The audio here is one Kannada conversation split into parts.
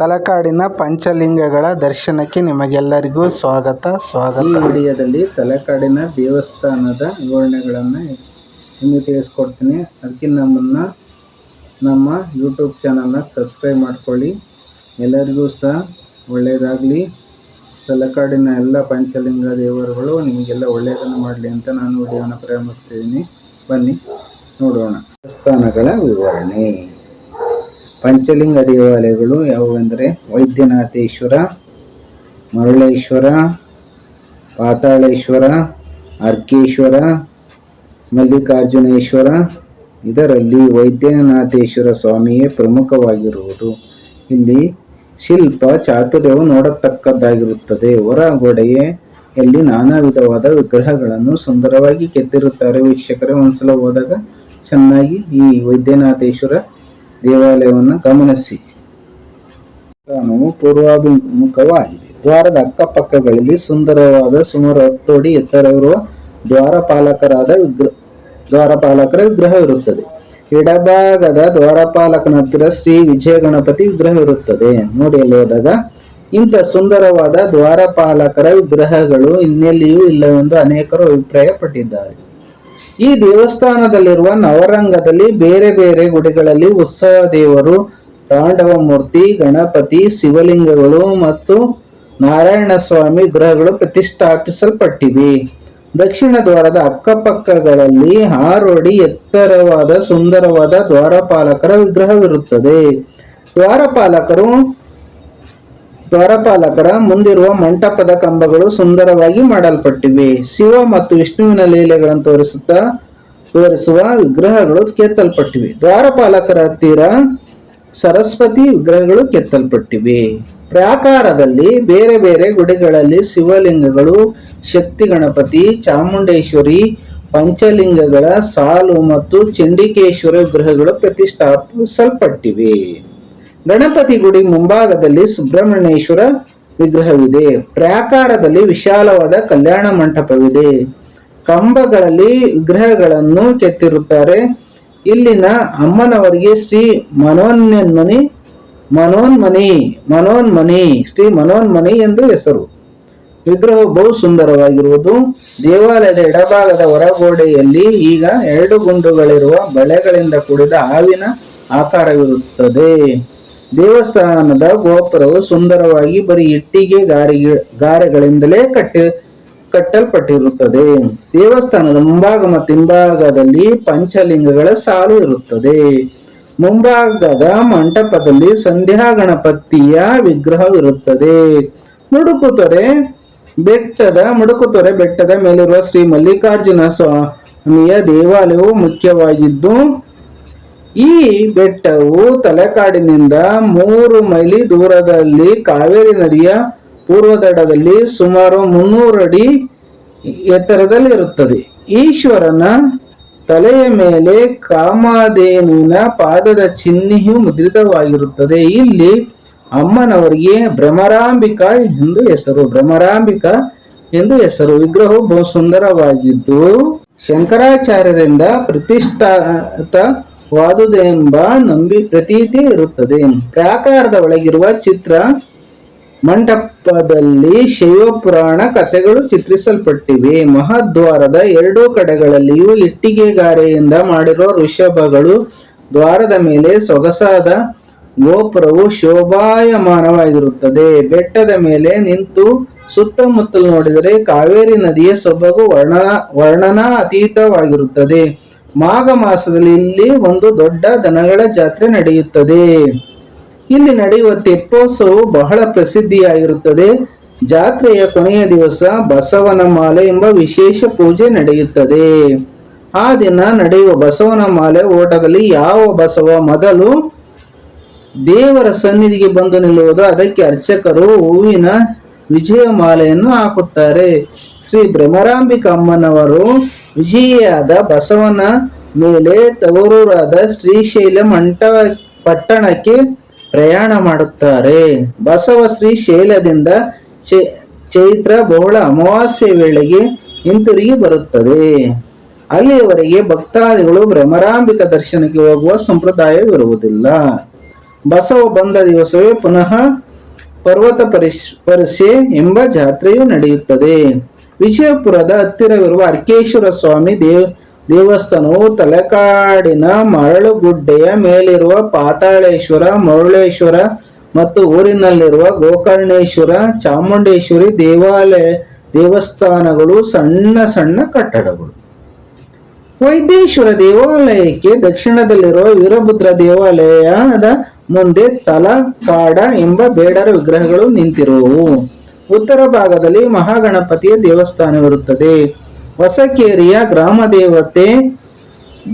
ತಲಕಾಡಿನ ಪಂಚಲಿಂಗಗಳ ದರ್ಶನಕ್ಕೆ ನಿಮಗೆಲ್ಲರಿಗೂ ಸ್ವಾಗತ ಸ್ವಾಗತ. ಈ ವಿಡಿಯೋದಲ್ಲಿ ತಲಕಾಡಿನ ದೇವಸ್ಥಾನದ ವಿವರಣೆಗಳನ್ನು ನಿಮಗೆ ತಿಳಿಸ್ಕೊಡ್ತೀನಿ. ಅದಕ್ಕಿಂತ ಮುನ್ನ ನಮ್ಮ ಯೂಟ್ಯೂಬ್ ಚಾನಲ್ನ ಸಬ್ಸ್ಕ್ರೈಬ್ ಮಾಡ್ಕೊಳ್ಳಿ. ಎಲ್ಲರಿಗೂ ಸಹ ಒಳ್ಳೆಯದಾಗಲಿ ತಲಕಾಡಿನ ಎಲ್ಲ ಪಂಚಲಿಂಗ ದೇವರುಗಳು ನಿಮಗೆಲ್ಲ ಒಳ್ಳೆಯದನ್ನು ಮಾಡಲಿ ಅಂತ ನಾನು ವಿಡಿಯೋನ ಪ್ರಾರಂಭಿಸ್ತಿದ್ದೀನಿ ಬನ್ನಿ, ನೋಡೋಣ. ದೇವಸ್ಥಾನಗಳ ವಿವರಣೆ. ಪಂಚಲಿಂಗ ದೇವಾಲಯಗಳು ಯಾವುವೆಂದರೆ ವೈದ್ಯನಾಥೇಶ್ವರ, ಮರುಳೇಶ್ವರ, ಪಾತಾಳೇಶ್ವರ, ಅರ್ಕೇಶ್ವರ, ಮಲ್ಲಿಕಾರ್ಜುನೇಶ್ವರ. ಇದರಲ್ಲಿ ವೈದ್ಯನಾಥೇಶ್ವರ ಸ್ವಾಮಿಯೇ ಪ್ರಮುಖವಾಗಿರುವುದು. ಇಲ್ಲಿ ಶಿಲ್ಪ ಚಾತುರ್ಯವು ನೋಡತಕ್ಕದ್ದಾಗಿರುತ್ತದೆ. ಹೊರಗೋಡೆಯಲ್ಲಿ ನಾನಾ ವಿಧವಾದ ವಿಗ್ರಹಗಳನ್ನು ಸುಂದರವಾಗಿ ಕೆತ್ತಿರುತ್ತಾರೆ. ವೀಕ್ಷಕರೇ, ಒಂದ್ಸಲ ಹೋದಾಗ ಚೆನ್ನಾಗಿ ಈ ವೈದ್ಯನಾಥೇಶ್ವರ ದೇವಾಲಯವನ್ನು ಗಮನಿಸಿ. ಪೂರ್ವಾಭಿಮುಖವಾಗಿದೆ. ದ್ವಾರದ ಅಕ್ಕಪಕ್ಕಗಳಲ್ಲಿ ಸುಂದರವಾದ ಸುಮಾರು ಹತ್ತು ಅಡಿ ಎತ್ತರವಿರುವ ದ್ವಾರಪಾಲಕರಾದ ವಿಗ್ರಹ ದ್ವಾರಪಾಲಕರ ವಿಗ್ರಹ ಇರುತ್ತದೆ. ಎಡಭಾಗದ ದ್ವಾರಪಾಲಕನ ಹತ್ತಿರ ಶ್ರೀ ವಿಜಯ ಗಣಪತಿ ವಿಗ್ರಹ ಇರುತ್ತದೆ. ನೋಡಿ ಅಲ್ಲಿ ಹೋದಾಗ, ಇಂಥ ಸುಂದರವಾದ ದ್ವಾರಪಾಲಕರ ವಿಗ್ರಹಗಳು ಇನ್ನೆಲ್ಲಿಯೂ ಇಲ್ಲವೆಂದು ಅನೇಕರು ಅಭಿಪ್ರಾಯಪಟ್ಟಿದ್ದಾರೆ. ಈ ದೇವಸ್ಥಾನದಲ್ಲಿರುವ ನವರಂಗದಲ್ಲಿ ಬೇರೆ ಬೇರೆ ಗುಡಿಗಳಲ್ಲಿ ಉತ್ಸವ ದೇವರು ತಾಂಡವ ಮೂರ್ತಿ, ಗಣಪತಿ, ಶಿವಲಿಂಗಗಳು ಮತ್ತು ನಾರಾಯಣ ಸ್ವಾಮಿ ವಿಗ್ರಹಗಳು ಪ್ರತಿಷ್ಠಾಪಿಸಲ್ಪಟ್ಟಿವೆ. ದಕ್ಷಿಣ ದ್ವಾರದ ಅಕ್ಕಪಕ್ಕಗಳಲ್ಲಿ ಹಾರೋಡಿ ಎತ್ತರವಾದ ಸುಂದರವಾದ ದ್ವಾರಪಾಲಕರ ವಿಗ್ರಹವಿರುತ್ತದೆ. ದ್ವಾರಪಾಲಕರು ದ್ವಾರಪಾಲಕರ ಮುಂದಿರುವ ಮಂಟಪದ ಕಂಬಗಳು ಸುಂದರವಾಗಿ ಮಾಡಲ್ಪಟ್ಟಿವೆ. ಶಿವ ಮತ್ತು ವಿಷ್ಣುವಿನ ಲೀಲೆಗಳನ್ನು ತೋರಿಸುತ್ತಾ, ತೋರಿಸುವ ವಿಗ್ರಹಗಳು ಕೆತ್ತಲ್ಪಟ್ಟಿವೆ. ದ್ವಾರಪಾಲಕರ ಹತ್ತಿರ ಸರಸ್ವತಿ ವಿಗ್ರಹಗಳು ಕೆತ್ತಲ್ಪಟ್ಟಿವೆ. ಪ್ರಾಕಾರದಲ್ಲಿ ಬೇರೆ ಬೇರೆ ಗುಡಿಗಳಲ್ಲಿ ಶಿವಲಿಂಗಗಳು, ಶಕ್ತಿ ಗಣಪತಿ, ಚಾಮುಂಡೇಶ್ವರಿ, ಪಂಚಲಿಂಗಗಳ ಸಾಲು ಮತ್ತು ಚಂಡಿಕೇಶ್ವರ ವಿಗ್ರಹಗಳು ಪ್ರತಿಷ್ಠಾಪಿಸಲ್ಪಟ್ಟಿವೆ. ಗಣಪತಿ ಗುಡಿ ಮುಂಭಾಗದಲ್ಲಿ ಸುಬ್ರಹ್ಮಣ್ಯೇಶ್ವರ ವಿಗ್ರಹವಿದೆ. ಪ್ರಾಕಾರದಲ್ಲಿ ವಿಶಾಲವಾದ ಕಲ್ಯಾಣ ಮಂಟಪವಿದೆ. ಕಂಬಗಳಲ್ಲಿ ವಿಗ್ರಹಗಳನ್ನು ಕೆತ್ತಿರುತ್ತಾರೆ. ಇಲ್ಲಿನ ಅಮ್ಮನವರಿಗೆ ಶ್ರೀ ಮನೋನ್ಮನಿ ಮನೋನ್ಮನಿ ಮನೋನ್ಮನಿ, ಶ್ರೀ ಮನೋನ್ಮನಿ ಎಂದು ಹೆಸರು. ವಿಗ್ರಹವು ಬಹು ಸುಂದರವಾಗಿರುವುದು. ದೇವಾಲಯದ ಎಡಭಾಗದ ಹೊರಗೋಡೆಯಲ್ಲಿ ಈಗ ಎರಡು ಗುಂಡುಗಳಿರುವ ಬಳೆಗಳಿಂದ ಕೂಡಿದ ಹಾವಿನ ಆಕಾರವಿರುತ್ತದೆ. ದೇವಸ್ಥಾನದ ಗೋಪುರವು ಸುಂದರವಾಗಿ ಬರೀ ಇಟ್ಟಿಗೆ ಗಾರಿಗೆ ಗಾರೆಗಳಿಂದಲೇ ಕಟ್ಟಿ, ಕಟ್ಟಲ್ಪಟ್ಟಿರುತ್ತದೆ. ದೇವಸ್ಥಾನದ ಮುಂಭಾಗ ಮತ್ತು ಹಿಂಭಾಗದಲ್ಲಿ ಪಂಚಲಿಂಗಗಳ ಸಾಲು ಇರುತ್ತದೆ. ಮುಂಭಾಗದ ಮಂಟಪದಲ್ಲಿ ಸಂಧ್ಯಾ ಗಣಪತಿಯ ವಿಗ್ರಹವಿರುತ್ತದೆ. ಮುಡುಕುತೊರೆ ಬೆಟ್ಟದ ಮುಡುಕುತೊರೆ ಬೆಟ್ಟದ ಮೇಲಿರುವ ಶ್ರೀ ಮಲ್ಲಿಕಾರ್ಜುನ ಸ್ವಾಮಿಯ ದೇವಾಲಯವು ಮುಖ್ಯವಾಗಿದ್ದು ಈ ಬೆಟ್ಟವು ತಲೆಕಾಡಿನಿಂದ ಮೂರು ಮೈಲಿ ದೂರದಲ್ಲಿ ಕಾವೇರಿ ನದಿಯ ಪೂರ್ವದಡದಲ್ಲಿ ಸುಮಾರು ಮುನ್ನೂರು ಅಡಿ ಎತ್ತರದಲ್ಲಿ ಇರುತ್ತದೆ ಈಶ್ವರನ ತಲೆಯ ಮೇಲೆ ಕಾಮಧೇನುವಿನ ಪಾದದ ಚಿಹ್ನೆಯು ಮುದ್ರಿತವಾಗಿರುತ್ತದೆ. ಇಲ್ಲಿ ಅಮ್ಮನವರಿಗೆ ಭ್ರಮರಾಂಬಿಕಾ ಎಂದು ಹೆಸರು, ಭ್ರಮರಾಂಬಿಕಾ ಎಂದು ಹೆಸರು. ವಿಗ್ರಹವು ಬಹು ಸುಂದರವಾಗಿದ್ದು ಶಂಕರಾಚಾರ್ಯರಿಂದ ಪ್ರತಿಷ್ಠಾತ ವಾದುದೆಂಬ ನಂಬಿ ಪ್ರತೀತಿ ಇರುತ್ತದೆ. ಪ್ರಾಕಾರದ ಒಳಗಿರುವ ಚಿತ್ರ ಮಂಟಪದಲ್ಲಿ ಶೈವ ಪುರಾಣ ಕಥೆಗಳು ಚಿತ್ರಿಸಲ್ಪಟ್ಟಿವೆ. ಮಹಾದ್ವಾರದ ಎರಡೂ ಕಡೆಗಳಲ್ಲಿಯೂ ಇಟ್ಟಿಗೆಗಾರೆಯಿಂದ ಮಾಡಿರುವ ಋಷಭಗಳು ದ್ವಾರದ ಮೇಲೆ ಸೊಗಸಾದ ಗೋಪುರವು ಶೋಭಾಯಮಾನವಾಗಿರುತ್ತದೆ. ಬೆಟ್ಟದ ಮೇಲೆ ನಿಂತು ಸುತ್ತಮುತ್ತಲು ನೋಡಿದರೆ ಕಾವೇರಿ ನದಿಯ ಸೊಬಗು ವರ್ಣ ವರ್ಣನಾ ಅತೀತವಾಗಿರುತ್ತದೆ ಮಾಘ ಮಾಸದಲ್ಲಿ ಇಲ್ಲಿ ಒಂದು ದೊಡ್ಡ ದನಗಳ ಜಾತ್ರೆ ನಡೆಯುತ್ತದೆ. ಇಲ್ಲಿ ನಡೆಯುವ ತೆಪ್ಪೋತ್ಸವವು ಬಹಳ ಪ್ರಸಿದ್ಧಿಯಾಗಿರುತ್ತದೆ. ಜಾತ್ರೆಯ ಕೊನೆಯ ದಿವಸ ಬಸವನ ಮಾಲೆ ಎಂಬ ವಿಶೇಷ ಪೂಜೆ ನಡೆಯುತ್ತದೆ. ಆ ದಿನ ನಡೆಯುವ ಬಸವನ ಮಾಲೆ ಓಟದಲ್ಲಿ ಯಾವ ಬಸವ ಮೊದಲು ದೇವರ ಸನ್ನಿಧಿಗೆ ಬಂದು ನಿಲ್ಲುವುದು, ಅದಕ್ಕೆ ಅರ್ಚಕರು ಹೂವಿನ ವಿಜಯ ಮಾಲೆಯನ್ನು ಹಾಕುತ್ತಾರೆ. ಶ್ರೀ ಭ್ರಮರಾಂಬಿಕ ಅಮ್ಮನವರು ವಿಜಯಿಯಾದ ಬಸವನ ಮೇಲೆ ತವರೂರಾದ ಶ್ರೀಶೈಲ ಮಂಟ ಪಟ್ಟಣಕ್ಕೆ ಪ್ರಯಾಣ ಮಾಡುತ್ತಾರೆ. ಬಸವ ಶ್ರೀಶೈಲದಿಂದ ಚೈತ್ರ ಬಹುಳ ಅಮಾವಾಸ್ಯೆ ವೇಳೆಗೆ ಹಿಂತಿರುಗಿ ಬರುತ್ತದೆ. ಅಲ್ಲಿಯವರೆಗೆ ಭಕ್ತಾದಿಗಳು ಭ್ರಮರಾಂಬಿಕ ದರ್ಶನಕ್ಕೆ ಹೋಗುವ ಸಂಪ್ರದಾಯವಿರುವುದಿಲ್ಲ. ಬಸವ ಬಂದ ದಿವಸವೇ ಪುನಃ ಪರ್ವತ ಪರಿಶ್ ಎಂಬ ಜಾತ್ರೆಯು ನಡೆಯುತ್ತದೆ. ವಿಜಯಪುರದ ಹತ್ತಿರವಿರುವ ಅರ್ಕೇಶ್ವರ ಸ್ವಾಮಿ ದೇವ್, ದೇವಸ್ಥಾನವು ತಲಕಾಡಿನ ಮರಳುಗುಡ್ಡೆಯ ಮೇಲಿರುವ ಪಾತಾಳೇಶ್ವರ, ಮರುಳೇಶ್ವರ ಮತ್ತು ಊರಿನಲ್ಲಿರುವ ಗೋಕರ್ಣೇಶ್ವರ, ಚಾಮುಂಡೇಶ್ವರಿ ದೇವಾಲಯ ದೇವಸ್ಥಾನಗಳು ಸಣ್ಣ ಸಣ್ಣ ಕಟ್ಟಡಗಳು. ವೈದ್ಯೇಶ್ವರ ದೇವಾಲಯಕ್ಕೆ ದಕ್ಷಿಣದಲ್ಲಿರುವ ವೀರಭದ್ರ ದೇವಾಲಯದ ಮುಂದೆ ತಲಕಾಡ ಎಂಬ ಬೇಡರ ವಿಗ್ರಹಗಳು ನಿಂತಿರುವವು ಉತ್ತರ ಭಾಗದಲ್ಲಿ ಮಹಾಗಣಪತಿಯ ದೇವಸ್ಥಾನವಿರುತ್ತದೆ. ಹೊಸಕೇರಿಯ ಗ್ರಾಮ ದೇವತೆ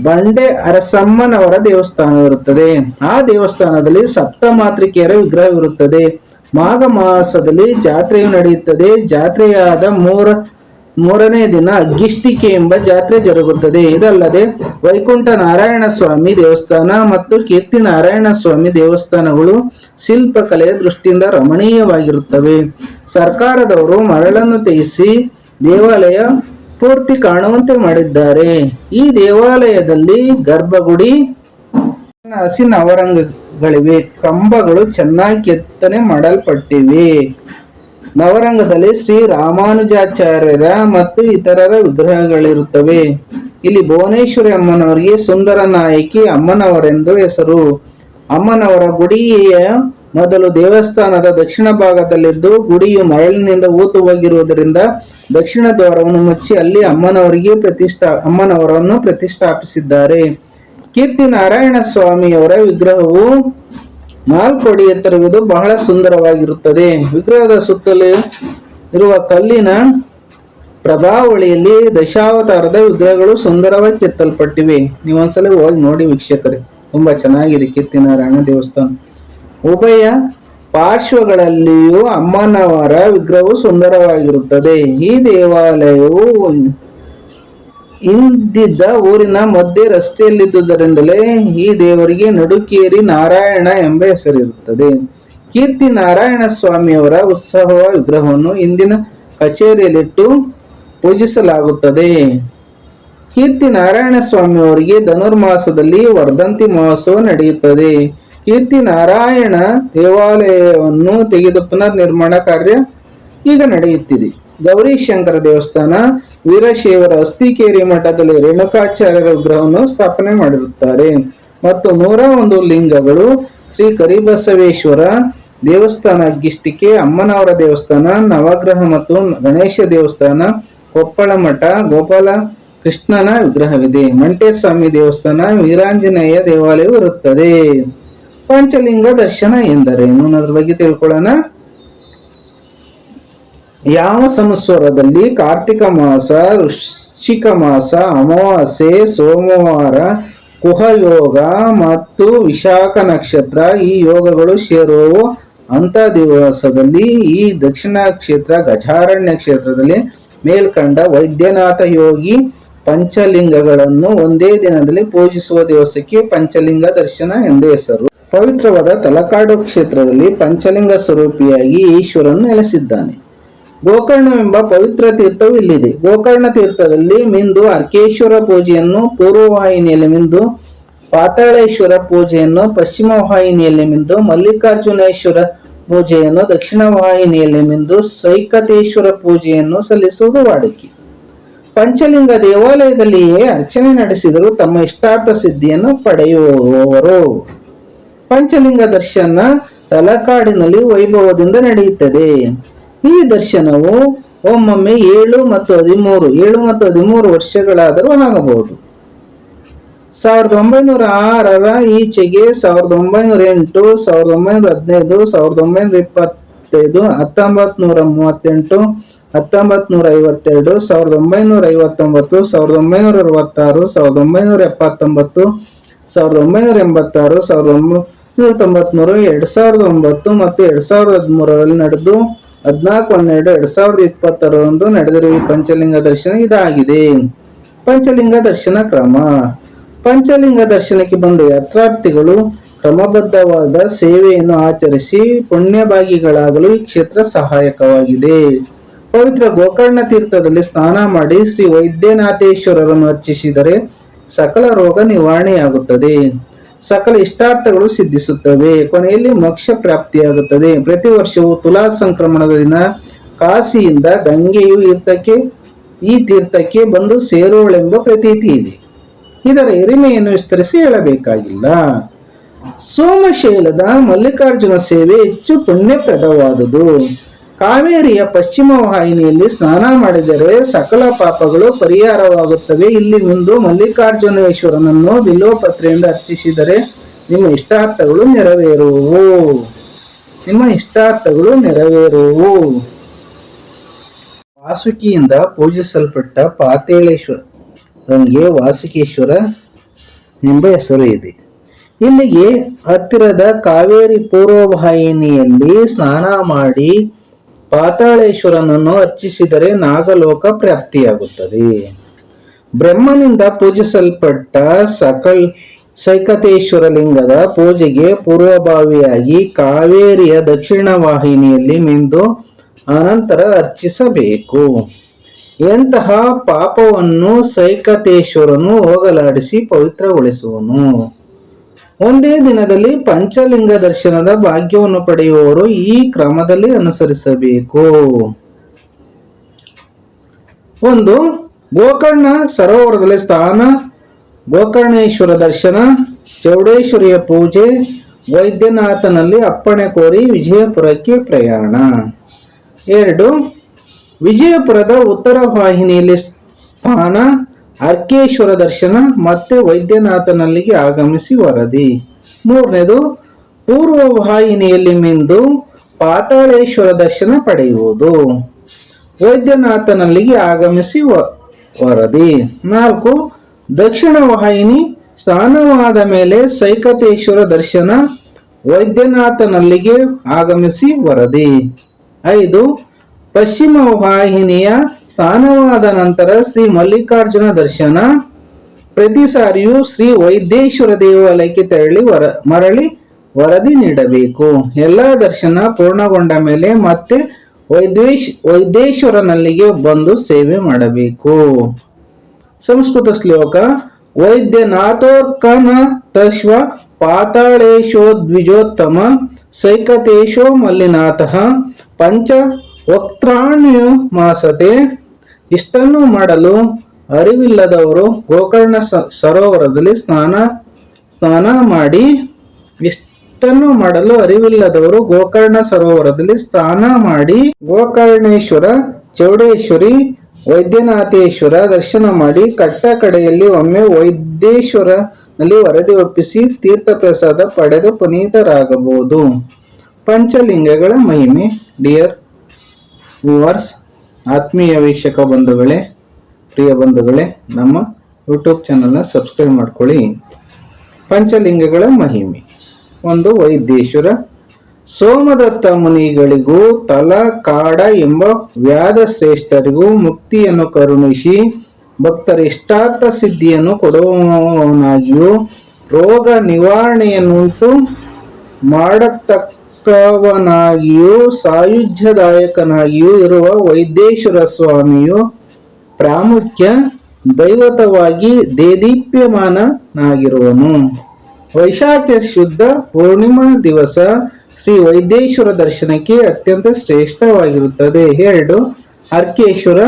ಬಂಡೆ ಅರಸಮ್ಮನವರ ದೇವಸ್ಥಾನವಿರುತ್ತದೆ. ಆ ದೇವಸ್ಥಾನದಲ್ಲಿ ಸಪ್ತಮಾತೃಕೆಯರ ವಿಗ್ರಹವಿರುತ್ತದೆ. ಮಾಘ ಮಾಸದಲ್ಲಿ ಜಾತ್ರೆಯು ನಡೆಯುತ್ತದೆ. ಜಾತ್ರೆಯಾದ ಮೂರ ಮೂರನೇ ದಿನ ಅಗ್ಗಿಷ್ಟಿಕೆ ಎಂಬ ಜಾತ್ರೆ ಜರುಗುತ್ತದೆ. ಇದಲ್ಲದೆ ವೈಕುಂಠ ನಾರಾಯಣ ಸ್ವಾಮಿ ದೇವಸ್ಥಾನ ಮತ್ತು ಕೀರ್ತಿ ನಾರಾಯಣ ಸ್ವಾಮಿ ದೇವಸ್ಥಾನಗಳು ಶಿಲ್ಪಕಲೆಯ ದೃಷ್ಟಿಯಿಂದ ರಮಣೀಯವಾಗಿರುತ್ತವೆ. ಸರ್ಕಾರದವರು ಮರಳನ್ನು ತೆಗೆಸಿ ದೇವಾಲಯ ಪೂರ್ತಿ ಕಾಣುವಂತೆ ಮಾಡಿದ್ದಾರೆ. ಈ ದೇವಾಲಯದಲ್ಲಿ ಗರ್ಭಗುಡಿ ಹಸಿ ನವರಂಗಗಳಿವೆ ಕಂಬಗಳು ಚೆನ್ನಾಗಿ ಕೆತ್ತನೆ ಮಾಡಲ್ಪಟ್ಟಿವೆ. ನವರಂಗದಲ್ಲಿ ಶ್ರೀ ರಾಮಾನುಜಾಚಾರ್ಯರ ಮತ್ತು ಇತರರ ವಿಗ್ರಹಗಳಿರುತ್ತವೆ. ಇಲ್ಲಿ ಭುವನೇಶ್ವರಿ ಅಮ್ಮನವರಿಗೆ ಸುಂದರ ನಾಯಕಿ ಅಮ್ಮನವರೆಂದು ಹೆಸರು. ಅಮ್ಮನವರ ಗುಡಿಯ ಮೊದಲು ದೇವಸ್ಥಾನದ ದಕ್ಷಿಣ ಭಾಗದಲ್ಲಿದ್ದು, ಗುಡಿಯು ಮರಳಿನಿಂದ ಊತು ಹೋಗಿರುವುದರಿಂದ ದಕ್ಷಿಣ ದ್ವಾರವನ್ನು ಮುಚ್ಚಿ ಅಲ್ಲಿ ಅಮ್ಮನವರಿಗೆ ಪ್ರತಿಷ್ಠಾ, ಅಮ್ಮನವರನ್ನು ಪ್ರತಿಷ್ಠಾಪಿಸಿದ್ದಾರೆ. ಕೀರ್ತಿ ನಾರಾಯಣ ಸ್ವಾಮಿಯವರ ವಿಗ್ರಹವು ನಾಲ್ಕು ಅಡಿ ಎತ್ತರವಿದ್ದು ಬಹಳ ಸುಂದರವಾಗಿರುತ್ತದೆ. ವಿಗ್ರಹದ ಸುತ್ತಲೂ ಇರುವ ಕಲ್ಲಿನ ಪ್ರಭಾವಳಿಯಲ್ಲಿ ದಶಾವತಾರದ ವಿಗ್ರಹಗಳು ಸುಂದರವಾಗಿ ಕೆತ್ತಲ್ಪಟ್ಟಿವೆ ನೀವೊಂದ್ಸಲ ಹೋಗಿ ನೋಡಿ ವೀಕ್ಷಕರೇ. ತುಂಬಾ ಚೆನ್ನಾಗಿದೆ ಕೀರ್ತಿನಾರಾಯಣ ದೇವಸ್ಥಾನ. ಉಭಯ ಪಾರ್ಶ್ವಗಳಲ್ಲಿಯೂ ಅಮ್ಮನವರ ವಿಗ್ರಹವು ಸುಂದರವಾಗಿರುತ್ತದೆ. ಈ ದೇವಾಲಯವು ಇಂದಿದ್ದ ಊರಿನ ಮಧ್ಯೆ ರಸ್ತೆಯಲ್ಲಿದ್ದುದರಿಂದಲೇ ಈ ದೇವರಿಗೆ ನಡುಕೇರಿ ನಾರಾಯಣ ಎಂಬ ಹೆಸರಿರುತ್ತದೆ. ಕೀರ್ತಿ ನಾರಾಯಣ ಸ್ವಾಮಿಯವರ ಉತ್ಸವ ವಿಗ್ರಹವನ್ನು ಇಂದಿನ ಕಚೇರಿಯಲ್ಲಿಟ್ಟು ಪೂಜಿಸಲಾಗುತ್ತದೆ. ಕೀರ್ತಿ ನಾರಾಯಣ ಸ್ವಾಮಿಯವರಿಗೆ ಧನುರ್ಮಾಸದಲ್ಲಿ ವರ್ಧಂತಿ ಮಹೋತ್ಸವ ನಡೆಯುತ್ತದೆ. ಕೀರ್ತಿ ನಾರಾಯಣ ದೇವಾಲಯವನ್ನು ತೆಗೆದು ಪುನರ್ ನಿರ್ಮಾಣ ಕಾರ್ಯ ಈಗ ನಡೆಯುತ್ತಿದೆ. ಗೌರಿ ಶಂಕರ ದೇವಸ್ಥಾನ ವೀರಶೈವರ ಅಸ್ಥಿಕೇರಿ ಮಠದಲ್ಲಿ ರೇಣುಕಾಚಾರ್ಯರ ವಿಗ್ರಹವನ್ನು ಸ್ಥಾಪನೆ ಮಾಡಿರುತ್ತಾರೆ. ಮತ್ತು ನೂರ ಒಂದು ಲಿಂಗಗಳು ಶ್ರೀ ಕರಿಬಸವೇಶ್ವರ ದೇವಸ್ಥಾನ ಗಿಷ್ಟಿಕೆ, ಅಮ್ಮನವರ ದೇವಸ್ಥಾನ, ನವಗ್ರಹ ಮತ್ತು ಗಣೇಶ ದೇವಸ್ಥಾನ, ಕೊಪ್ಪಳ ಮಠ, ಗೋಪಾಲ ಕೃಷ್ಣನ ವಿಗ್ರಹವಿದೆ. ಮಂಟೇಸ್ವಾಮಿ ದೇವಸ್ಥಾನ, ವೀರಾಂಜನೇಯ ದೇವಾಲಯವು ಇರುತ್ತದೆ. ಪಂಚಲಿಂಗ ದರ್ಶನ ಎಂದರೇನು? ಅದರ ಬಗ್ಗೆ ತಿಳ್ಕೊಳ್ಳೋಣ. ಯಾವ ಸಂವತ್ಸರದಲ್ಲಿ ಕಾರ್ತಿಕ ಮಾಸ, ವೃಶ್ಚಿಕ ಮಾಸ, ಅಮಾವಾಸ್ಯೆ, ಸೋಮವಾರ, ಕುಹಯೋಗ ಮತ್ತು ವಿಶಾಖ ನಕ್ಷತ್ರ ಈ ಯೋಗಗಳು ಸೇರುವವು? ಅಂತ ದಿವಸದಲ್ಲಿ ಈ ದಕ್ಷಿಣ ಕ್ಷೇತ್ರ, ಗಜಾರಣ್ಯ ಕ್ಷೇತ್ರದಲ್ಲಿ ಮೇಲ್ಕಂಡ ವೈದ್ಯನಾಥ ಯೋಗಿ ಪಂಚಲಿಂಗಗಳನ್ನು ಒಂದೇ ದಿನದಲ್ಲಿ ಪೂಜಿಸುವ ದಿವಸಕ್ಕೆ ಪಂಚಲಿಂಗ ದರ್ಶನ ಎಂದೇ ಹೆಸರು. ಪವಿತ್ರವಾದ ತಲಕಾಡು ಕ್ಷೇತ್ರದಲ್ಲಿ ಪಂಚಲಿಂಗ ಸ್ವರೂಪಿಯಾಗಿ ಈಶ್ವರನು ನೆಲೆಸಿದ್ದಾನೆ. ಗೋಕರ್ಣವೆಂಬ ಪವಿತ್ರ ತೀರ್ಥವು ಇಲ್ಲಿದೆ. ಗೋಕರ್ಣ ತೀರ್ಥದಲ್ಲಿ ಮಿಂದು ಅರ್ಕೇಶ್ವರ ಪೂಜೆಯನ್ನು ಪೂರ್ವವಾಹಿನಿಯಲ್ಲಿ ಮಿಂದು ಪಾತಾಳೇಶ್ವರ ಪೂಜೆಯನ್ನು, ಪಶ್ಚಿಮ ವಾಹಿನಿಯಲ್ಲಿ ಮಿಂದು ಮಲ್ಲಿಕಾರ್ಜುನೇಶ್ವರ ಪೂಜೆಯನ್ನು, ದಕ್ಷಿಣ ವಾಹಿನಿಯಲ್ಲಿ ಮಿಂದು ಸೈಕತೇಶ್ವರ ಪೂಜೆಯನ್ನು ಸಲ್ಲಿಸುವುದು ವಾಡಿಕೆ. ಪಂಚಲಿಂಗ ದೇವಾಲಯದಲ್ಲಿಯೇ ಅರ್ಚನೆ ನಡೆಸಿದರೂ ತಮ್ಮ ಇಷ್ಟಾರ್ಥ ಸಿದ್ಧಿಯನ್ನು ಪಡೆಯುವವರು. ಪಂಚಲಿಂಗ ದರ್ಶನ ತಲಕಾಡಿನಲ್ಲಿ ವೈಭವದಿಂದ ನಡೆಯುತ್ತದೆ. ಈ ದರ್ಶನವು ಒಮ್ಮೊಮ್ಮೆ ಏಳು ಮತ್ತು ಹದಿಮೂರು, ಏಳು ಮತ್ತು ಹದಿಮೂರು ವರ್ಷಗಳಾದರೂ ಆಗಬಹುದು. ಸಾವಿರದ ಒಂಬೈನೂರ ಆರರ ಈಚೆಗೆ ಸಾವಿರದ ಒಂಬೈನೂರ ಎಂಟು, ಸಾವಿರದ ಒಂಬೈನೂರ ಹದಿನೈದು, ಸಾವಿರದ ಒಂಬೈನೂರ ಇಪ್ಪತ್ತೈದು ಹತ್ತೊಂಬತ್ ನೂರ ಮೂವತ್ತೆಂಟು ಹತ್ತೊಂಬತ್ ನೂರ ಐವತ್ತೆರಡು, ಸಾವಿರದ ಒಂಬೈನೂರ ಐವತ್ತೊಂಬತ್ತು, ಸಾವಿರದ ಒಂಬೈನೂರ ಅರವತ್ತಾರು, ಸಾವಿರದ ಒಂಬೈನೂರ ಎಪ್ಪತ್ತೊಂಬತ್ತು, ಸಾವಿರದ ಒಂಬೈನೂರ ಎಂಬತ್ತಾರು, ಸಾವಿರದ ಒಂಬೈನೂರ ತೊಂಬತ್ಮೂರು, ಎರಡು ಸಾವಿರದ ಒಂಬತ್ತು ಮತ್ತು ಎರಡು ಸಾವಿರದ ಹದಿಮೂರರಲ್ಲಿ ನಡೆದು ಹದಿನಾಲ್ಕು, ಹನ್ನೆರಡು, ಎರಡ್ ಸಾವಿರದ ಇಪ್ಪತ್ತರಂದು ನಡೆದಿರುವ ಈ ಪಂಚಲಿಂಗ ದರ್ಶನ ಇದಾಗಿದೆ. ಪಂಚಲಿಂಗ ದರ್ಶನ ಕ್ರಮ. ಪಂಚಲಿಂಗ ದರ್ಶನಕ್ಕೆ ಬಂದ ಯಾತ್ರಾರ್ಥಿಗಳು ಕ್ರಮಬದ್ಧವಾದ ಸೇವೆಯನ್ನು ಆಚರಿಸಿ ಪುಣ್ಯಭಾಗಿಗಳಾಗಲು ಈ ಕ್ಷೇತ್ರ ಸಹಾಯಕವಾಗಿದೆ. ಪವಿತ್ರ ಗೋಕರ್ಣ ತೀರ್ಥದಲ್ಲಿ ಸ್ನಾನ ಮಾಡಿ ಶ್ರೀ ವೈದ್ಯನಾಥೇಶ್ವರರನ್ನು ಅರ್ಚಿಸಿದರೆ ಸಕಲ ರೋಗ ನಿವಾರಣೆಯಾಗುತ್ತದೆ. ಸಕಲ ಇಷ್ಟಾರ್ಥಗಳು ಸಿದ್ಧಿಸುತ್ತವೆ. ಕೊನೆಯಲ್ಲಿ ಮೋಕ್ಷ ಪ್ರಾಪ್ತಿಯಾಗುತ್ತದೆ. ಪ್ರತಿ ವರ್ಷವೂ ತುಲಾ ಸಂಕ್ರಮಣದ ದಿನ ಕಾಶಿಯಿಂದ ಗಂಗೆಯು ತೀರ್ಥಕ್ಕೆ, ಈ ತೀರ್ಥಕ್ಕೆ ಬಂದು ಸೇರುವಳೆಂಬ ಪ್ರತೀತಿ ಇದೆ. ಇದರ ಹಿರಿಮೆಯನ್ನು ವಿಸ್ತರಿಸಿ ಹೇಳಬೇಕಾಗಿಲ್ಲ. ಸೋಮಶೈಲದ ಮಲ್ಲಿಕಾರ್ಜುನ ಸೇವೆ ಹೆಚ್ಚು ಪುಣ್ಯಪ್ರದವಾದುದು. ಕಾವೇರಿಯ ಪಶ್ಚಿಮ ವಾಹಿನಿಯಲ್ಲಿ ಸ್ನಾನ ಮಾಡಿದರೆ ಸಕಲ ಪಾಪಗಳು ಪರಿಹಾರವಾಗುತ್ತವೆ. ಇಲ್ಲಿ ಒಂದು ಮಲ್ಲಿಕಾರ್ಜುನೇಶ್ವರನನ್ನು ಬಿಲ್ವಪತ್ರೆಯಿಂದ ಅರ್ಚಿಸಿದರೆ ನಿಮ್ಮ ಇಷ್ಟಾರ್ಥಗಳು ನೆರವೇರುವು. ನಿಮ್ಮ ಇಷ್ಟಾರ್ಥಗಳು ನೆರವೇರುವು. ವಾಸುಕಿಯಿಂದ ಪೂಜಿಸಲ್ಪಟ್ಟ ಪಾತೇಳೇಶ್ವರನಿಗೆ ವಾಸುಕೇಶ್ವರ ಎಂಬ ಹೆಸರು ಇದೆ. ಇಲ್ಲಿಗೆ ಹತ್ತಿರದ ಕಾವೇರಿ ಪೂರ್ವವಾಹಿನಿಯಲ್ಲಿ ಸ್ನಾನ ಮಾಡಿ ಪಾತಾಳೇಶ್ವರನನ್ನು ಅರ್ಚಿಸಿದರೆ ನಾಗಲೋಕ ಪ್ರಾಪ್ತಿಯಾಗುತ್ತದೆ. ಬ್ರಹ್ಮನಿಂದ ಪೂಜಿಸಲ್ಪಟ್ಟ ಸಕಲ್ ಸೈಕತೇಶ್ವರ ಲಿಂಗದ ಪೂಜೆಗೆ ಪೂರ್ವಭಾವಿಯಾಗಿ ಕಾವೇರಿಯ ದಕ್ಷಿಣ ವಾಹಿನಿಯಲ್ಲಿ ಮಿಂದು ಅನಂತರ ಅರ್ಚಿಸಬೇಕು. ಎಂತಹ ಪಾಪವನ್ನು ಸೈಕತೇಶ್ವರನು ಹೋಗಲಾಡಿಸಿ ಪವಿತ್ರಗೊಳಿಸುವನು. ಒಂದೇ ದಿನದಲ್ಲಿ ಪಂಚಲಿಂಗ ದರ್ಶನದ ಭಾಗ್ಯವನ್ನು ಪಡೆಯುವವರು ಈ ಕ್ರಮದಲ್ಲಿ ಅನುಸರಿಸಬೇಕು. ಒಂದು, ಗೋಕರ್ಣ ಸರೋವರದಲ್ಲಿ ಸ್ಥಾನ, ಗೋಕರ್ಣೇಶ್ವರ ದರ್ಶನ, ಚೌಡೇಶ್ವರಿಯ ಪೂಜೆ, ವೈದ್ಯನಾಥನಲ್ಲಿ ಅಪ್ಪಣೆ ಕೋರಿ ವಿಜಯಪುರಕ್ಕೆ ಪ್ರಯಾಣ. ಎರಡು, ವಿಜಯಪುರದ ಉತ್ತರ ವಾಹಿನಿಯಲ್ಲಿ ಸ್ಥಾನ ಅರ್ಕೇಶ್ವರ ದರ್ಶನ ಮತ್ತೆ ವೈದ್ಯನಾಥನಲ್ಲಿಗೆ ಆಗಮಿಸಿ ವರದಿ. ಮೂರನೇದು, ಪೂರ್ವ ವಾಹಿನಿಯಲ್ಲಿ ಮಿಂದು ಪಾತಾಳೇಶ್ವರ ದರ್ಶನ ಪಡೆಯುವುದು. ವೈದ್ಯನಾಥನಲ್ಲಿಗೆ ಆಗಮಿಸಿ ವರದಿ. ನಾಲ್ಕು, ದಕ್ಷಿಣ ವಾಹಿನಿ ಸ್ನಾನವಾದ ಮೇಲೆ ಸೈಕತೇಶ್ವರ ದರ್ಶನ ವೈದ್ಯನಾಥನಲ್ಲಿಗೆ ಆಗಮಿಸಿ ವರದಿ. ಐದು, ಪಶ್ಚಿಮ ವಾಹಿನಿಯ ಸ್ನಾನವಾದ ನಂತರ ಶ್ರೀ ಮಲ್ಲಿಕಾರ್ಜುನ ದರ್ಶನ. ಪ್ರತಿ ಸಾರಿಯೂ ಶ್ರೀ ವೈದ್ಯೇಶ್ವರ ದೇವಾಲಯಕ್ಕೆ ತೆರಳಿ ವರ, ಮರಳಿ ವರದಿ ನೀಡಬೇಕು. ಎಲ್ಲ ದರ್ಶನ ಪೂರ್ಣಗೊಂಡ ಮೇಲೆ ಮತ್ತೆ ವೈದ್ಯೇಶ್, ವೈದ್ಯೇಶ್ವರನಲ್ಲಿಗೆ ಬಂದು ಸೇವೆ ಮಾಡಬೇಕು. ಸಂಸ್ಕೃತ ಶ್ಲೋಕ, ವೈದ್ಯನಾಥೋರ್ಕನ ತಶ್ವ ಪಾತಾಳೇಶೋ ದ್ವಿಜೋತ್ತಮ ಸೈಕತೇಶೋ ಮಲ್ಲಿನಾಥ ಪಂಚ ವಕ್ತ್ರಾಣ್ಯ ಮಾಸತೆ ಇಷ್ಟನ್ನು ಮಾಡಲು ಅರಿವಿಲ್ಲದವರು ಗೋಕರ್ಣ ಸರೋವರದಲ್ಲಿ ಸ್ನಾನ ಸ್ನಾನ ಮಾಡಿ, ಇಷ್ಟನ್ನು ಮಾಡಲು ಅರಿವಿಲ್ಲದವರು ಗೋಕರ್ಣ ಸರೋವರದಲ್ಲಿ ಸ್ನಾನ ಮಾಡಿ, ಗೋಕರ್ಣೇಶ್ವರ, ಚೌಡೇಶ್ವರಿ, ವೈದ್ಯನಾಥೇಶ್ವರ ದರ್ಶನ ಮಾಡಿ ಕಟ್ಟ ಕಡೆಯಲ್ಲಿ ಒಮ್ಮೆ ವೈದ್ಯೇಶ್ವರನಲ್ಲಿ ವರದಿ ಒಪ್ಪಿಸಿ ತೀರ್ಥ ಪ್ರಸಾದ ಪಡೆದು ಪುನೀತರಾಗಬಹುದು. ಪಂಚಲಿಂಗಗಳ ಮಹಿಮೆ, ಡಿಯರ್ ವ್ಯೂವರ್ಸ್. ಆತ್ಮೀಯ ವೀಕ್ಷಕ ಬಂಧುಗಳೇ, ಪ್ರಿಯ ಬಂಧುಗಳೇ, ನಮ್ಮ ಯೂಟ್ಯೂಬ್ ಚಾನಲ್ನ ಸಬ್ಸ್ಕ್ರೈಬ್ ಮಾಡ್ಕೊಳ್ಳಿ. ಪಂಚಲಿಂಗಗಳ ಮಹಿಮೆ. ಒಂದು ವೈದ್ಯೇಶ್ವರ, ಸೋಮದತ್ತ ಮುನಿಗಳಿಗೂ ತಲ ಕಾಡ ಎಂಬ ವ್ಯಾಧ ಶ್ರೇಷ್ಠರಿಗೂ ಮುಕ್ತಿಯನ್ನು ಕರುಣಿಸಿ, ಭಕ್ತರ ಇಷ್ಟಾರ್ಥ ಸಿದ್ಧಿಯನ್ನು ಕೊಡುವವನಾಗಿಯೂ ರೋಗ ನಿವಾರಣೆಯನ್ನುಂಟು ಮಾಡತಕ್ಕವನಾಗಿಯೂ ಸಾಯುಜ್ಯದಾಯಕನಾಗಿಯೂ ಇರುವ ವೈದ್ಯೇಶ್ವರ ಸ್ವಾಮಿಯು ಪ್ರಾಮುಖ್ಯ ದೈವತವಾಗಿ ದೇದೀಪ್ಯಮಾನನಾಗಿರುವನು. ವೈಶಾಖ ಶುದ್ಧ ಪೂರ್ಣಿಮಾ ದಿವಸ ಶ್ರೀ ವೈದ್ಯೇಶ್ವರ ದರ್ಶನಕ್ಕೆ ಅತ್ಯಂತ ಶ್ರೇಷ್ಠವಾಗಿರುತ್ತದೆ. ಎರಡು ಅರ್ಕೇಶ್ವರ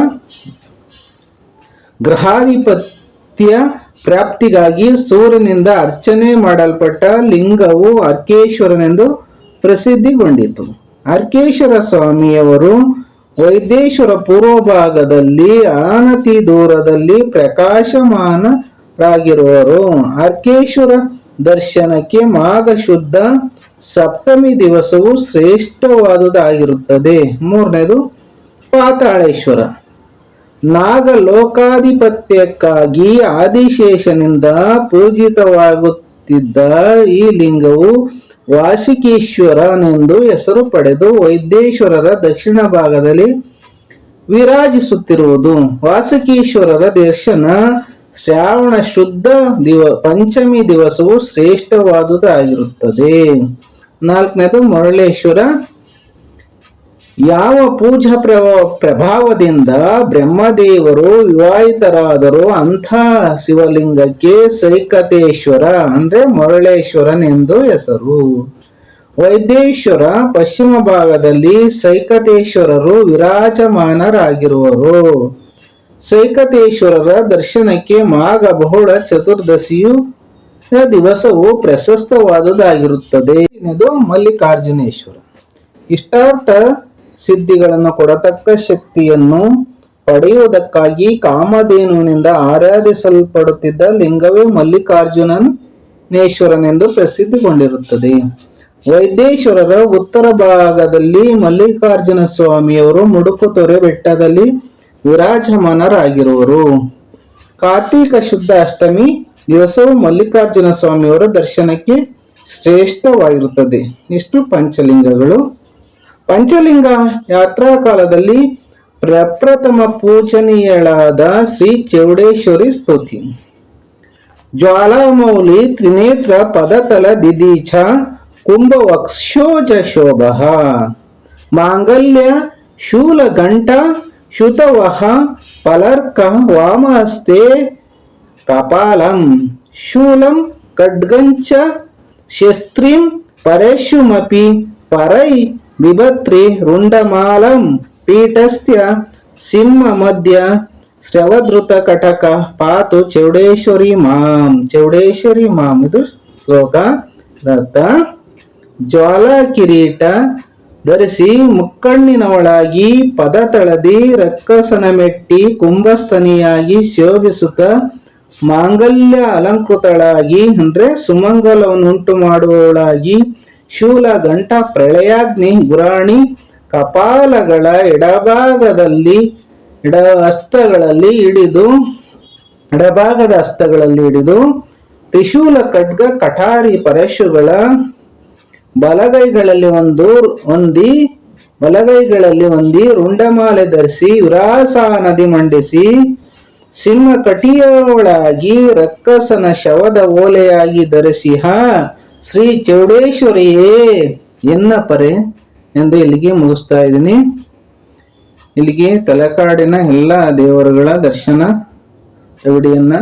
ಗ್ರಹಾಧಿಪತ್ಯ ಪ್ರಾಪ್ತಿಗಾಗಿ ಸೂರ್ಯನಿಂದ ಅರ್ಚನೆ ಮಾಡಲ್ಪಟ್ಟ ಲಿಂಗವು ಅರ್ಕೇಶ್ವರನೆಂದು ಪ್ರಸಿದ್ಧಿಗೊಂಡಿತು. ಅರ್ಕೇಶ್ವರ ಸ್ವಾಮಿಯವರು ವೈದ್ಯೇಶ್ವರ ಪೂರ್ವ ಭಾಗದಲ್ಲಿ ಆನತಿ ದೂರದಲ್ಲಿ ಪ್ರಕಾಶಮಾನರಾಗಿರುವರು. ಅರ್ಕೇಶ್ವರ ದರ್ಶನಕ್ಕೆ ಮಾಘ ಶುದ್ಧ ಸಪ್ತಮಿ ದಿವಸವು ಶ್ರೇಷ್ಠವಾದುದಾಗಿರುತ್ತದೆ. ಮೂರನೇದು, ಪಾತಾಳೇಶ್ವರ. ನಾಗಲೋಕಾಧಿಪತ್ಯಕ್ಕಾಗಿ ಆದಿಶೇಷನಿಂದ ಪೂಜಿತವಾಗುತ್ತಿದ್ದ ಈ ಲಿಂಗವು ವಾಸಿಕೇಶ್ವರನೆಂದು ಹೆಸರು ಪಡೆದು ವೈದ್ಯೇಶ್ವರರ ದಕ್ಷಿಣ ಭಾಗದಲ್ಲಿ ವಿರಾಜಿಸುತ್ತಿರುವುದು. ವಾಸುಕೀಶ್ವರರ ದರ್ಶನ ಶ್ರಾವಣ ಶುದ್ಧ ದಿವ, ಪಂಚಮಿ ದಿವಸವು ಶ್ರೇಷ್ಠವಾದುದಾಗಿರುತ್ತದೆ. ನಾಲ್ಕನೇದು ಮರಳೇಶ್ವರ ಯಾವ ಪೂಜಾ ಪ್ರ- ಪ್ರಭಾವದಿಂದ ಬ್ರಹ್ಮದೇವರು ವಿವಾಹಿತರಾದರೂ, ಅಂಥ ಶಿವಲಿಂಗಕ್ಕೆ ಸೈಕತೇಶ್ವರ ಅಂದ್ರೆ ಮರಳೇಶ್ವರನ್ ಎಂದು ಹೆಸರು. ವೈದ್ಯೇಶ್ವರ ಪಶ್ಚಿಮ ಭಾಗದಲ್ಲಿ ಸೈಕತೇಶ್ವರರು ವಿರಾಜಮಾನರಾಗಿರುವರು. ಸೈಕತೇಶ್ವರರ ದರ್ಶನಕ್ಕೆ ಮಾಘ ಬಹುಳ ಚತುರ್ದಶಿಯು ದಿವಸವು ಪ್ರಶಸ್ತವಾದುದಾಗಿರುತ್ತದೆ ಮಲ್ಲಿಕಾರ್ಜುನೇಶ್ವರ. ಇಷ್ಟಾರ್ಥ ಸಿದ್ಧಿಗಳನ್ನು ಕೊಡತಕ್ಕ ಶಕ್ತಿಯನ್ನು ಪಡೆಯುವುದಕ್ಕಾಗಿ ಕಾಮಧೇನುವಿನಿಂದ ಆರಾಧಿಸಲ್ಪಡುತ್ತಿದ್ದ ಲಿಂಗವೇ ಮಲ್ಲಿಕಾರ್ಜುನನೇಶ್ವರನೆಂದು ಪ್ರಸಿದ್ಧಿಗೊಂಡಿರುತ್ತದೆ. ವೈದ್ಯೇಶ್ವರರ ಉತ್ತರ ಭಾಗದಲ್ಲಿ ಮಲ್ಲಿಕಾರ್ಜುನ ಸ್ವಾಮಿಯವರು ಮುಡುಕುತೊರೆ ಬೆಟ್ಟದಲ್ಲಿ ವಿರಾಜಮಾನರಾಗಿರುವರು. ಕಾರ್ತೀಕ ಶುದ್ಧ ಅಷ್ಟಮಿ ದಿವಸವು ಮಲ್ಲಿಕಾರ್ಜುನ ಸ್ವಾಮಿಯವರ ದರ್ಶನಕ್ಕೆ ಶ್ರೇಷ್ಠವಾಗಿರುತ್ತದೆ. ಇಷ್ಟು ಪಂಚಲಿಂಗಗಳು. ಪಂಚಲಿಂಗ ಯಾತ್ರಾ ಕಾಲದಲ್ಲಿ ಪ್ರಪ್ರಥಮ ಪೂಜನೀಯಳಾದ ಶ್ರೀ ಚೌಡೇಶ್ವರಿ ಸ್ತುತಿ ಜ್ವಾಲಾಮೌಲಿ ತ್ರಿನೇತ್ರ ಪದತಲ ದಿದೀಚ ಕುಂಭವಕ್ಷೋಜ ಶೋಭ ಮಾಂಗಲ್ಯ ಶೂಲಘಂಟ ಶುತವಹ ಫಲರ್ಕ ವಾಮಹಸ್ತೆ ಕಪಾಲಂ ಶೂಲಂ ಖಡ್ಗಂಚ ಶಸ್ತ್ರೀಂ ಪರೇಶುಮಪಿ ಪರೈ ಬಿಭತ್ರಿ ರುಂಡಮಾಲಂ ಪೀಠಸ್ಥ್ಯ ಸಿಂಹ ಮಧ್ಯ ಶ್ರವಧೃತ ಕಟಕ ಪಾತು ಚೌಡೇಶ್ವರಿ ಮಾಂ ಚೌಡೇಶ್ವರಿ ಮಾಂ ಇದು ಶ್ಲೋಕ. ರಥ ಜ್ವಾಲ ಕಿರೀಟ ಧರಿಸಿ ಮುಕ್ಕಣ್ಣಿನವಳಾಗಿ ಪದ ತಳದಿ ರಕ್ಕಸನ ಮೆಟ್ಟಿ ಕುಂಭಸ್ತನಿಯಾಗಿ ಶೋಭಿಸುತ್ತ ಮಾಂಗಲ್ಯ ಅಲಂಕೃತಳಾಗಿ, ಅಂದ್ರೆ ಸುಮಂಗಲವನ್ನುಂಟು ಮಾಡುವವಳಾಗಿ ಶೂಲ ಗಂಟ ಪ್ರಳಯಾಗ್ನಿ ಗುರಾಣಿ ಕಪಾಲಗಳ ಎಡಭಾಗದಲ್ಲಿ ಎಡ ಹಸ್ತಗಳಲ್ಲಿ ಹಿಡಿದು, ಎಡಭಾಗದ ಹಸ್ತಗಳಲ್ಲಿ ಹಿಡಿದು, ತ್ರಿಶೂಲ ಖಡ್ಗ ಕಠಾರಿ ಪರಶುಗಳ ಬಲಗೈಗಳಲ್ಲಿ ಒಂದು, ಹೊಂದಿ, ಬಲಗೈಗಳಲ್ಲಿ ಹೊಂದಿ ರುಂಡಮಾಲೆ ಧರಿಸಿ ವಿರಾಸ ನದಿ ಮಂಡಿಸಿ, ಸಿಂಹ ಕಟಿಯೋಳಾಗಿ ರಕ್ಕಸನ ಶವದ ಓಲೆಯಾಗಿ ಧರಿಸಿಹ ಶ್ರೀ ಚೌಡೇಶ್ವರಿಯೇ ಎನ್ನ ಪರೆ ಎಂದು ಇಲ್ಲಿಗೆ ಮುಗಿಸ್ತಾ ಇದ್ದೀನಿ. ಇಲ್ಲಿಗೆ ತಲೆಕಾಡಿನ ಎಲ್ಲ ದೇವರುಗಳ ದರ್ಶನ ವಿಡಿಯೋನ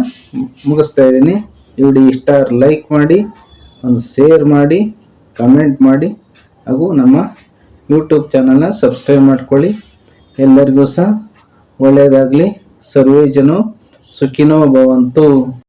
ಮುಗಿಸ್ತಾ ಇದ್ದೀನಿ. ಈ ಇಷ್ಟ ಲೈಕ್ ಮಾಡಿ, ಒಂದು ಶೇರ್ ಮಾಡಿ, ಕಮೆಂಟ್ ಮಾಡಿ, ಹಾಗೂ ನಮ್ಮ ಯೂಟ್ಯೂಬ್ ಚಾನಲ್ನ ಸಬ್ಸ್ಕ್ರೈಬ್ ಮಾಡ್ಕೊಳ್ಳಿ. ಎಲ್ಲರಿಗೂ ಸಹ ಒಳ್ಳೆಯದಾಗಲಿ. ಸರ್ವೇ ಜನ ಸುಖಿನೋ ಭವಂತು.